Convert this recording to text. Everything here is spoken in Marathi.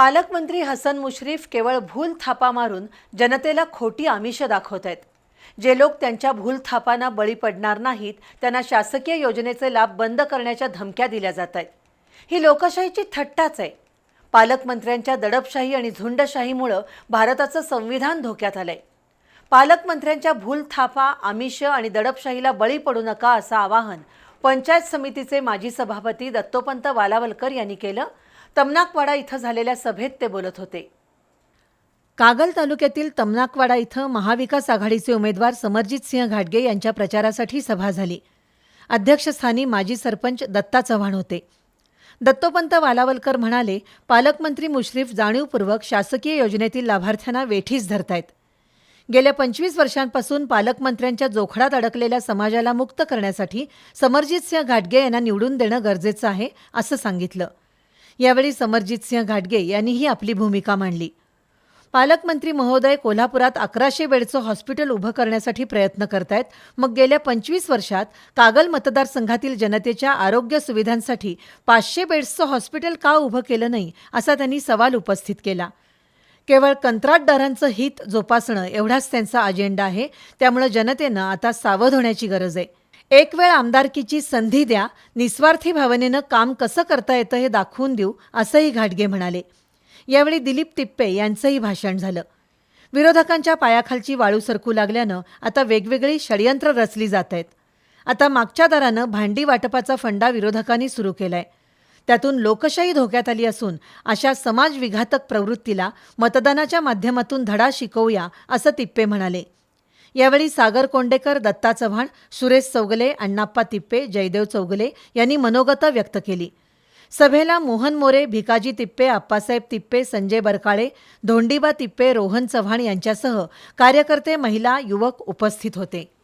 पालकमंत्री हसन मुश्रीफ केवळ भूल थापा मारून जनतेला खोटी आमिष दाखवत आहेत. जे लोक त्यांच्या भूल थापांना बळी पडणार नाहीत त्यांना शासकीय योजनेचे लाभ बंद करण्याच्या धमक्या दिल्या जात आहेत. ही लोकशाहीची थट्टाच आहे. पालकमंत्र्यांच्या दडपशाही आणि झुंडशाहीमुळं भारताचं संविधान धोक्यात आलंय. पालकमंत्र्यांच्या भूल थापा आमिष आणि दडपशाहीला बळी पडू नका असं आवाहन पंचायत समितीचे माजी सभापती दत्तोपंत वालावलकर यांनी केलं. तमनाकवाडा इथं झालेल्या सभेत ते बोलत होते. कागल तालुक्यातील तमनाकवाडा इथं महाविकास आघाडीचे उमेदवार समरजित सिंह घाटगे यांच्या प्रचारासाठी सभा झाली. अध्यक्षस्थानी माजी सरपंच दत्ता चव्हाण होते. दत्तोपंत वालावलकर म्हणाले पालकमंत्री मुश्रीफ जाणीवपूर्वक शासकीय योजनेतील लाभार्थ्यांना वेठीस धरतायत. गेल्या पंचवीस वर्षांपासून पालकमंत्र्यांच्या जोखडात अडकलेल्या समाजाला मुक्त करण्यासाठी समरजित सिंह घाटगे यांना निवडून देणं गरजेचं आहे असं सांगितलं. यावेळी समरजित सिंह घाटगे यांनीही आपली भूमिका मांडली. पालकमंत्री महोदय कोल्हापुरात अकराशे बेडचं हॉस्पिटल उभं करण्यासाठी प्रयत्न करतायत. मग गेल्या पंचवीस वर्षात कागल मतदारसंघातील जनतेच्या आरोग्य सुविधांसाठी पाचशे बेड्सचं हॉस्पिटल का उभं केलं नाही असा त्यांनी सवाल उपस्थित केला. केवळ कंत्राटदारांचं हित जोपासणं एवढाच त्यांचा अजेंडा आहे. त्यामुळे जनतेनं आता सावध होण्याची गरज आहे. एक वेळ आमदारकीची संधी द्या निस्वार्थी भावनेनं काम कसं करता येतं हे दाखवून देऊ असंही घाटगे म्हणाले. यावेळी दिलीप तिप्पे यांचंही भाषण झालं. विरोधकांच्या पायाखालची वाळू सरकू लागल्यानं आता वेगवेगळी षडयंत्र रचली जात आहेत. आता मागच्या दारानं भांडी वाटपाचा फंडा विरोधकांनी सुरू केलाय. त्यातून लोकशाही धोक्यात आली असून अशा समाजविघातक प्रवृत्तीला मतदानाच्या माध्यमातून धडा शिकवूया असं तिप्पे म्हणाले. यावेळी सागर कोंडेकर दत्ता चव्हाण सुरेश चौगले अण्णाप्पा तिप्पे जयदेव चौगले यांनी मनोगतं व्यक्त केली. सभेला मोहन मोरे भिकाजी तिप्पे आप्पासाहेब तिप्पे संजय बरकाळे धोंडीबा तिप्पे रोहन चव्हाण यांच्यासह कार्यकर्ते महिला युवक उपस्थित होते.